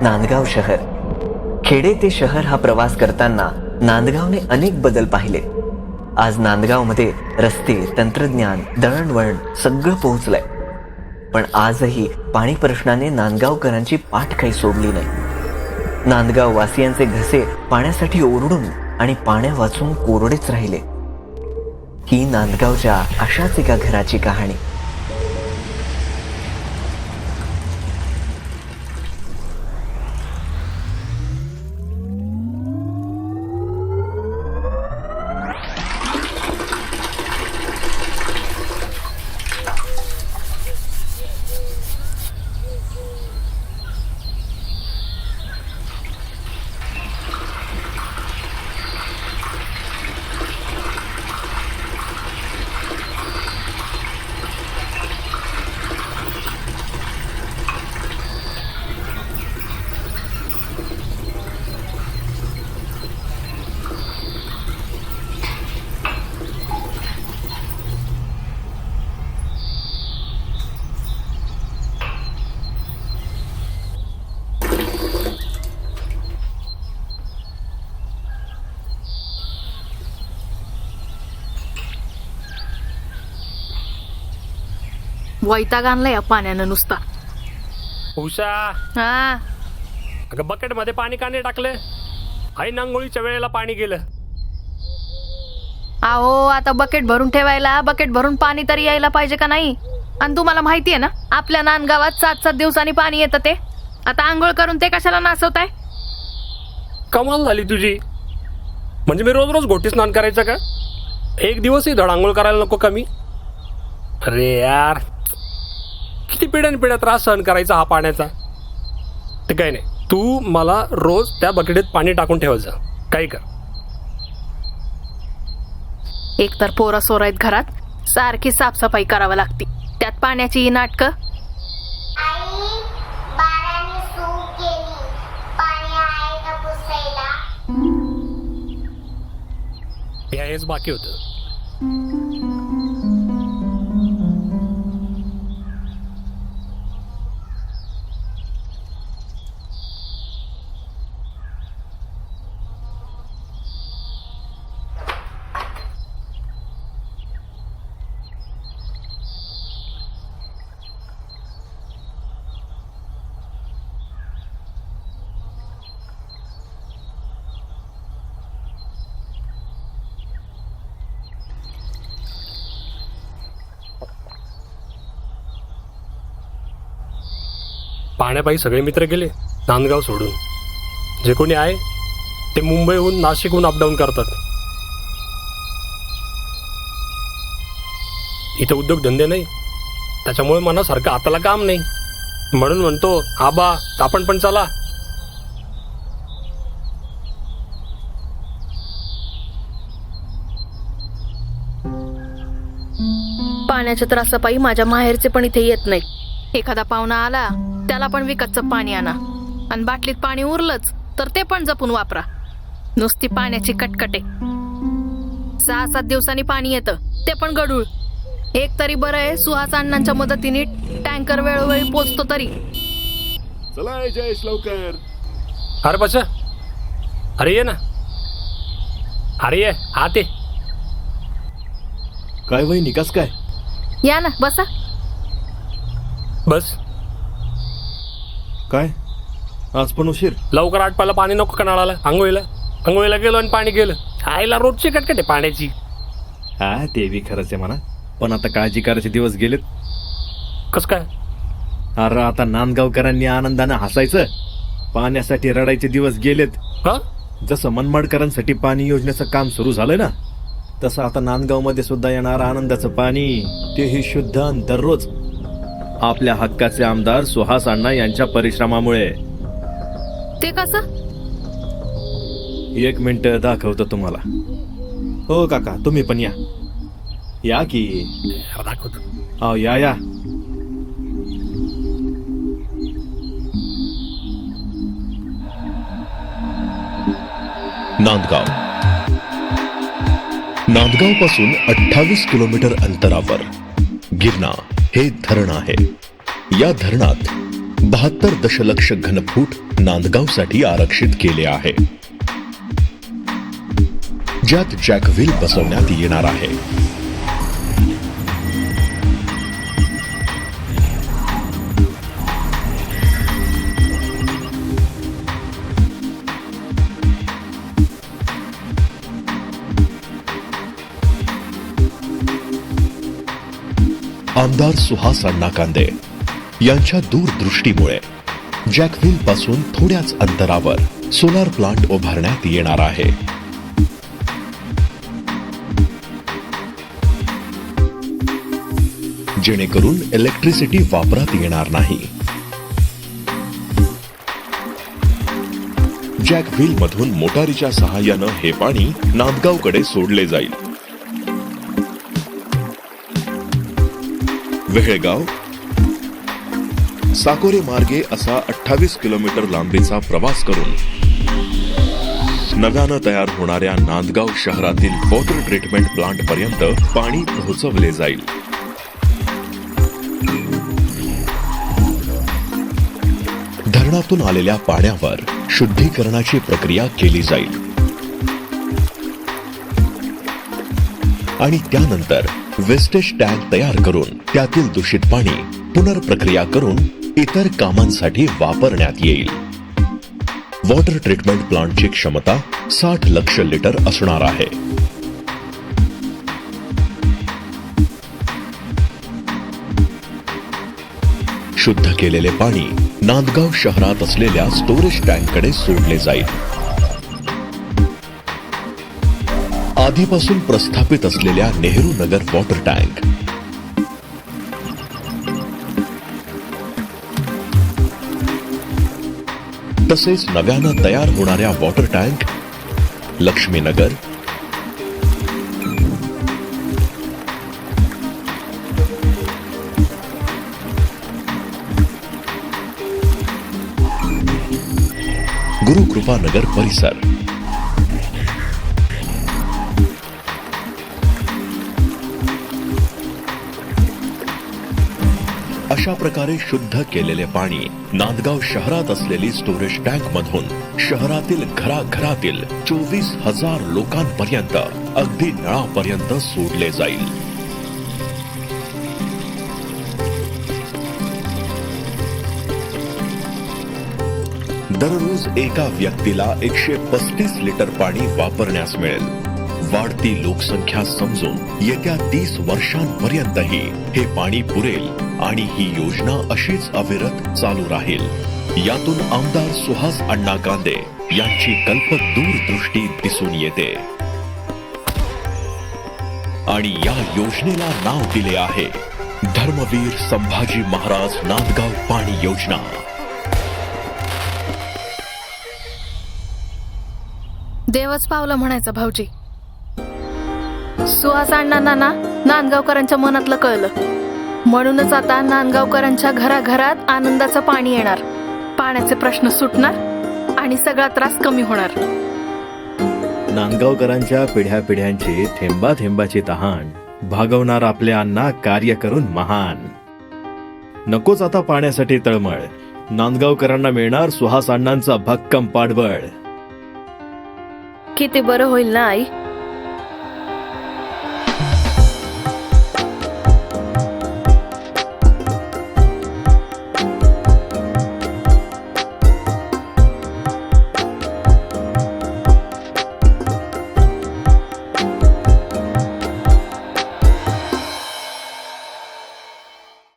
नांदगाव शहर. खेडे ते शहर हा प्रवास करताना नांदगावने अनेक बदल पाहिले. आज नांदगावमध्ये रस्ते तंत्रज्ञान दळणवळण सगळं पोहोचलंय. पण आजही पाणी प्रश्नाने नांदगावकरांची पाठ काही सोडली नाही. नांदगाव वासियांचे घसे पाण्यासाठी ओरडून आणि पाण्या वाचून कोरडेच राहिले. ही नांदगावच्या अशाच एका घराची कहाणी. वैताग आणला या पाण्यानं नुसता. उषा. हा. अगं बकेटमध्ये पाणी का नाही टाकलं? आई नांगोळीच्या वेळेला पाणी गेलं. अहो आता बकेट भरून ठेवायला बकेट भरून पाणी तरी यायला पाहिजे का नाही? आणि तुम्हाला माहिती आहे ना आपल्या नांदगावात सात सात दिवसांनी पाणी येतं ते. आता आंघोळ करून ते कशाला नाचवताय कमाल झाली तुझी. म्हणजे मी रोज रोज घोटी स्नान करायचं का? एक दिवसही धड आंघोळ करायला नको कमी अरे यार. किती पिढ्यान पिढ्या त्रास सहन करायचा हा पाण्याचा? ते काही नाही. तू मला रोज त्या बकेटीत पाणी टाकून ठेवायचं काही कर. एक तर पोरा सोरा आहेत घरात. सारखी साफसफाई करावी लागती. त्यात पाण्याची ही नाटकं. आई बाळाने सू केली. पाणी आहे का पुसायला? हे हेच बाकी होतं. पाण्यापायी सगळे मित्र गेले नांदगाव सोडून. जे कोणी आहे ते मुंबईहून नाशिकहून अपडाऊन करतात. इथं उद्योगधंदे नाही. त्याच्यामुळे मनासारखं हाताला काम नाही. म्हणून म्हणतो आबा आपण पण चला. पाण्याच्या त्रासापायी माझ्या माहेरचे पण इथे येत नाही एखादा पाहुणा आला त्याला पण विकतचं पाणी आणा. आणि बाटलीत पाणी उरलंच तर ते पण जपून वापरा. नुसती पाण्याची कटकटे. सहा सात दिवसांनी पाणी येतं ते पण गडूळ एक तरी बरं आहे सुहास अण्णांच्या मदतीने टँकर वेळोवेळी पोचतो तरी. चला जयेश लवकर. अरे बच्चा अरे ये ना. अरे ये आते. काय वहिनी कस काय? या ना बसा. बस. काय? आज पण उशीर? लवकर आटपायला पाणी नको का नळाला आंघोळीला. आंघोळीला गेलो आणि पाणी गेलं. आईला रोजची कटकट आहे पाण्याची. हा ते बी खरंच आहे म्हणा. पण आता काळजी करायचे दिवस गेलेत. कस काय? अरे आता नांदगावकरांनी आनंदानं हसायचं. पाण्यासाठी रडायचे दिवस गेलेत. हा? जसं मनमाडकरांसाठी पाणी योजनेचं काम सुरू झालंय ना तसं आता नांदगावमध्ये सुद्धा येणार आनंदाचं पाणी. तेही शुद्ध आणि दररोज. आपल्या हक्काचे आमदार सुहास अण्णा यांच्या परिश्रमामुळे. ते कसं? एक मिनिट दाखवतो तुम्हाला. हो काका तुम्ही पण या. या की? दाखवतो अहो या या. नांदगाव. नांदगावपासून अठ्ठावीस किलोमीटर अंतरावर गिरणा. हे धरण आहे. या धरणात बहात्तर दशलक्ष घनफूट नांदगावसाठी आरक्षित केले आहे. ज्यात जॅकव्हील बसवण्यात येणार आहे. आमदार सुहास अण्णा कांदे यांच्या दूरदृष्टीमुळे जॅकव्हिलपासून थोड्याच अंतरावर सोलार प्लांट उभारण्यात येणार आहे. जेणेकरून इलेक्ट्रिसिटी वापरात येणार नाही. जॅकव्हिल मधून मोटारीच्या सहाय्यानं हे पाणी नांदगावकडे सोडले जाईल. वेहेगाव? साकोरे मार्गे असा अठ्ठावीस किलोमीटर लांबीचा प्रवास करून नव्यानं तयार होणाऱ्या नांदगाव शहरातील वॉटर ट्रीटमेंट प्लांट पर्यंत पाणी पोहोचवले जाईल. धरणातून आलेल्या पाण्यावर शुद्धीकरणाची प्रक्रिया केली जाईल. आणि त्यानंतर वेस्टेज टँक तयार करून त्यातील दूषित पाणी पुनर्प्रक्रिया करून इतर कामांसाठी वापरण्यात येईल. वॉटर ट्रीटमेंट प्लांटची क्षमता साठ लक्ष लिटर असणार आहे. शुद्ध केलेले पाणी नांदगाव शहरात असलेल्या स्टोरेज टँककडे सोडले जाईल. आधीपासून प्रस्थापित असलेल्या नेहरू नगर वॉटर टँक. तसेच नव्यानं तयार होणाऱ्या वॉटर टँक लक्ष्मीनगर गुरुकृपानगर परिसर. अशा प्रकारे शुद्ध केलेले पाणी नांदगाव शहरात असलेली स्टोरेज टँक मधून शहरातील घराघरातील चोवीस हजार लोकांपर्यंत अगदी नळापर्यंत सोडले जाईल. दररोज एका व्यक्तीला एकशे पस्तीस लिटर पाणी वापरण्यास मिळेल. वाढती लोकसंख्या समजून येत्या तीस वर्षांपर्यंतही हे पाणी पुरेल आणि ही योजना अशीच अविरत चालू राहील. यातून आमदार सुहास अण्णा कांदे यांची कल्पक दूरदृष्टी दिसून येते. आणि या योजनेला नाव दिले आहे धर्मवीर संभाजी महाराज नांदगाव पाणी योजना. देवच पावलं म्हणायचं भाऊजी. सुहास अण्णांना ना नांदगावकरांच्या मनातलं कळलं. म्हणूनच आता नांदगावकरांच्या घराघरात आनंदाचं पाणी येणार. पाण्याचे प्रश्न सुटणार आणि सगळा त्रास कमी होणार. नांदगावकरांच्या पिढ्या पिढ्यांची थेंबा थेंबाची तहान भागवणार आपल्या अण्णा कार्य करून महान. नकोच आता पाण्यासाठी तळमळ. नांदगावकरांना मिळणार सुहास अण्णांचा भक्कम पाठबळ. किती बरं होईल ना आई?